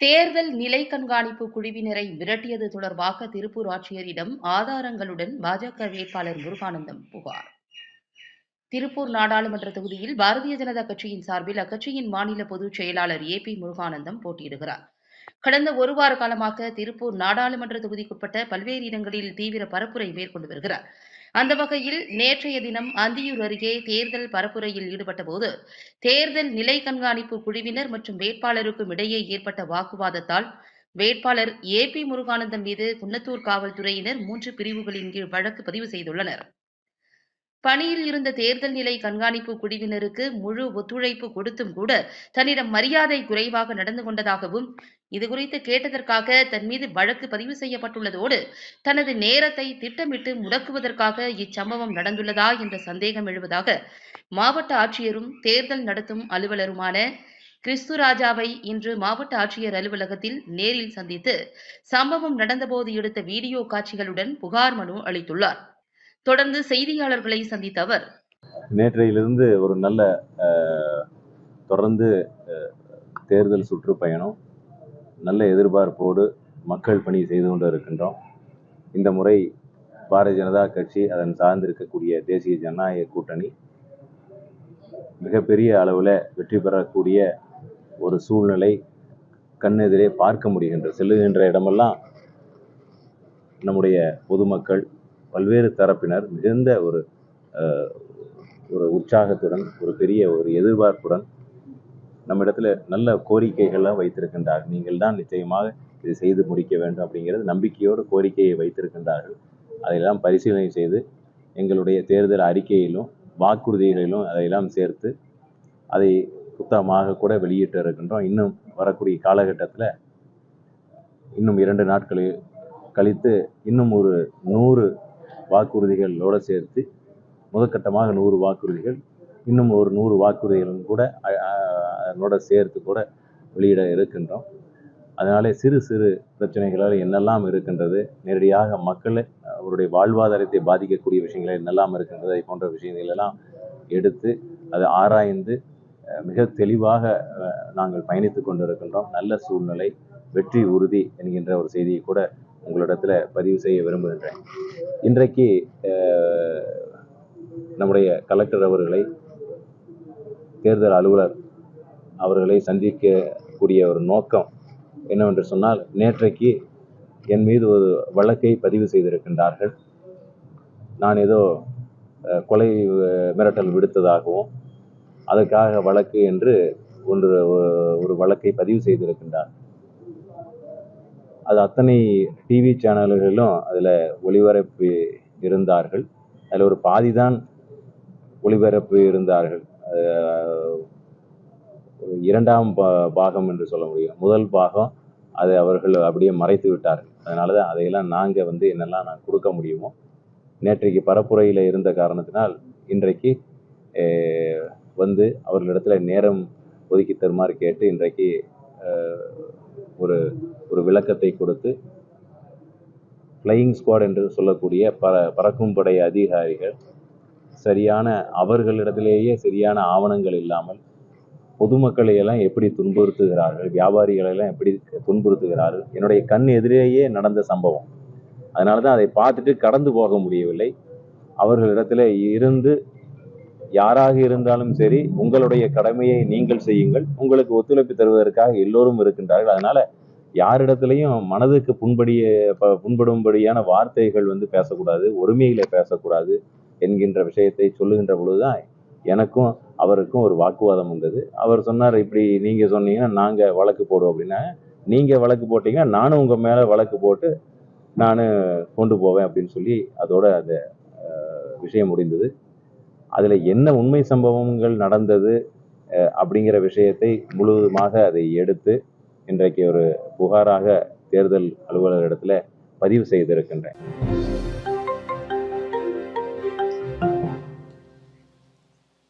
தேர்தல் நிலை கண்காணிப்பு குழுவினரை விரட்டியது தொடர்பாக திருப்பூர் ஆட்சியரிடம் ஆதாரங்களுடன் பாஜக வேட்பாளர் முருகானந்தம் புகார். திருப்பூர் நாடாளுமன்ற தொகுதியில் பாரதிய ஜனதா கட்சியின் சார்பில் அக்கட்சியின் மாநில பொதுச் செயலாளர் ஏ பி முருகானந்தம் போட்டியிடுகிறார். கடந்த ஒரு வார காலமாக திருப்பூர் நாடாளுமன்ற தொகுதிக்குட்பட்ட பல்வேறு இடங்களில் தீவிர பரப்புரை மேற்கொண்டு வருகிறார். அந்த வகையில் நேற்றைய தினம் அந்தியூர் அருகே தேர்தல் பரப்புரையில் ஈடுபட்டபோது தேர்தல் நிலை கண்காணிப்பு குழுவினர் மற்றும் வேட்பாளருக்கும் இடையே ஏற்பட்ட வாக்குவாதத்தால் வேட்பாளர் ஏ பி முருகானந்தம் மீது குன்னத்தூர் காவல்துறையினர் மூன்று பிரிவுகளின் கீழ் வழக்கு பதிவு செய்துள்ளனர். பணியில் இருந்த தேர்தல் நிலை கண்காணிப்பு குழுவினருக்கு முழு ஒத்துழைப்பு கொடுத்தும் கூட தன்னிடம் மரியாதை குறைவாக நடந்து கொண்டதாகவும் இதுகுறித்து கேட்டதற்காக தன் மீது வழக்கு பதிவு செய்யப்பட்டுள்ளதோடு தனது நேரத்தை திட்டமிட்டு முடக்குவதற்காக இச்சம்பவம் நடந்துள்ளதா என்ற சந்தேகம் எழுவதாக மாவட்ட ஆட்சியரும் தேர்தல் நடத்தும் அலுவலருமான கிறிஸ்து ராஜாவை இன்று மாவட்ட ஆட்சியர் அலுவலகத்தில் நேரில் சந்தித்து சம்பவம் நடந்தபோது எடுத்த வீடியோ காட்சிகளுடன் புகார் மனு அளித்துள்ளார். தொடர்ந்து செய்தியாளர்களை சந்தித்த அவர். நேற்றையிலிருந்து ஒரு நல்ல தொடர்ந்து தேர்தல் சுற்றுப்பயணம் நல்ல எதிர்பார்ப்போடு மக்கள் பணி செய்து கொண்டு இருக்கின்றோம் இந்த முறை பாரதிய ஜனதா கட்சி அதன் சார்ந்திருக்கக்கூடிய தேசிய ஜனநாயக கூட்டணி மிகப்பெரிய அளவில் வெற்றி பெறக்கூடிய ஒரு சூழ்நிலை கண்ணெதிரே பார்க்க முடிகின்ற செல்லுகின்ற இடமெல்லாம் நம்முடைய பொதுமக்கள் பல்வேறு தரப்பினர் மிகுந்த ஒரு ஒரு உற்சாகத்துடன் ஒரு பெரிய ஒரு எதிர்பார்ப்புடன் நம்மிடத்தில் நல்ல கோரிக்கைகள்லாம் வைத்திருக்கின்றார்கள். நீங்கள் தான் நிச்சயமாக இது செய்து முடிக்க வேண்டும் அப்படிங்கிறது நம்பிக்கையோடு கோரிக்கையை வைத்திருக்கின்றார்கள். அதையெல்லாம் பரிசீலனை செய்து எங்களுடைய தேர்தல் அறிக்கையிலும் வாக்குறுதிகளிலும் அதையெல்லாம் சேர்த்து அதை புத்தகமாக கூட வெளியிட்டு இருக்கின்றோம். இன்னும் வரக்கூடிய காலகட்டத்தில் இன்னும் இரண்டு நாட்களில் கழித்து இன்னும் ஒரு நூறு வாக்குறுதிகளோடு சேர்த்து முதற்கட்டமாக நூறு வாக்குறுதிகள் இன்னும் ஒரு நூறு வாக்குறுதிகளும் கூட அதனோட சேர்த்து கூட வெளியிட இருக்கின்றோம். அதனாலே சிறு சிறு பிரச்சனைகளால் என்னெல்லாம் இருக்கின்றது நேரடியாக மக்களை அவருடைய வாழ்வாதாரத்தை பாதிக்கக்கூடிய விஷயங்கள் என்னெல்லாம் இருக்கின்றது அதை போன்ற விஷயங்களெல்லாம் எடுத்து அதை ஆராய்ந்து மிக தெளிவாக நாங்கள் பயணித்து கொண்டிருக்கின்றோம். நல்ல சூழ்நிலை வெற்றி உறுதி என்கின்ற ஒரு செய்தியை கூட உங்களிடத்துல பதிவு செய்ய விரும்புகின்றேன். இன்றைக்கு நம்முடைய கலெக்டர் அவர்களை தேர்தல் அலுவலர் அவர்களை சந்திக்கக்கூடிய ஒரு நோக்கம் என்னவென்று சொன்னால் நேற்றைக்கு என் மீது ஒரு வழக்கை பதிவு செய்திருக்கின்றார்கள். நான் ஏதோ கொலை மிரட்டல் விடுத்ததாகவும் அதற்காக வழக்கு என்று ஒன்று ஒரு வழக்கை பதிவு செய்திருக்கின்றார் அது அத்தனை டிவி சேனல்களிலும் அதில் ஒளிபரப்பு இருந்தார்கள். அதில் ஒரு பாதி தான் ஒளிபரப்பு இருந்தார்கள். இரண்டாம் பா- பாகம் என்று சொல்ல முடியும். முதல் பாகம் அதை அவர்கள் அப்படியே மறைத்து விட்டார்கள். அதனால தான் அதையெல்லாம் நாங்கள் வந்து என்னெல்லாம் நான் கொடுக்க முடியுமோ நேற்றைக்கு பரப்புரையில் இருந்த காரணத்தினால் இன்றைக்கு வந்து அவர்களிடத்தில் நேரம் ஒதுக்கி தருமாறு கேட்டு இன்றைக்கு விளக்கத்தை கொடுத்து ஃப்ளையிங் ஸ்குவாட் என்று சொல்லக்கூடிய பற பறக்கும் படை அதிகாரிகள் சரியான அவர்களிடத்திலேயே சரியான ஆவணங்கள் இல்லாமல் பொதுமக்களை எல்லாம் எப்படி துன்புறுத்துகிறார்கள் வியாபாரிகளை எல்லாம் எப்படி துன்புறுத்துகிறார்கள் என்னுடைய கண் எதிரேயே நடந்த சம்பவம். அதனால தான் அதை பார்த்துட்டு கடந்து போக முடியவில்லை. அவர்களிடத்தில் இருந்து யாராக இருந்தாலும் சரி உங்களுடைய கடமையை நீங்கள் செய்யுங்கள். உங்களுக்கு ஒத்துழைப்பு தருவதற்காக எல்லோரும் இருக்கின்றார்கள். அதனால் யாரிடத்துலையும் மனதுக்கு புண்படிய ப- புண்படும்படியான வார்த்தைகள் வந்து பேசக்கூடாது ஒருமையில பேசக்கூடாது என்கின்ற விஷயத்தை சொல்லுகின்ற பொழுதுதான் எனக்கும் அவருக்கும் ஒரு வாக்குவாதம் வந்தது அவர் சொன்னார் இப்படி நீங்க சொன்னீங்கன்னா நாங்க வழக்கு போடுவோம் அப்படின்னா நீங்க வழக்கு போட்டீங்கன்னா நானும் உங்க மேல வழக்கு போட்டு நான் கொண்டு போவேன் அப்படின்னு சொல்லி அதோட அந்த விஷயம் முடிந்தது. அதில் என்ன உண்மை சம்பவங்கள் நடந்தது அப்படிங்கிற விஷயத்தை முழுவதுமாக அதை எடுத்து இன்றைக்கு ஒரு புகாராக தேர்தல் அலுவலரிடத்துல பதிவு செய்திருக்கின்றேன்.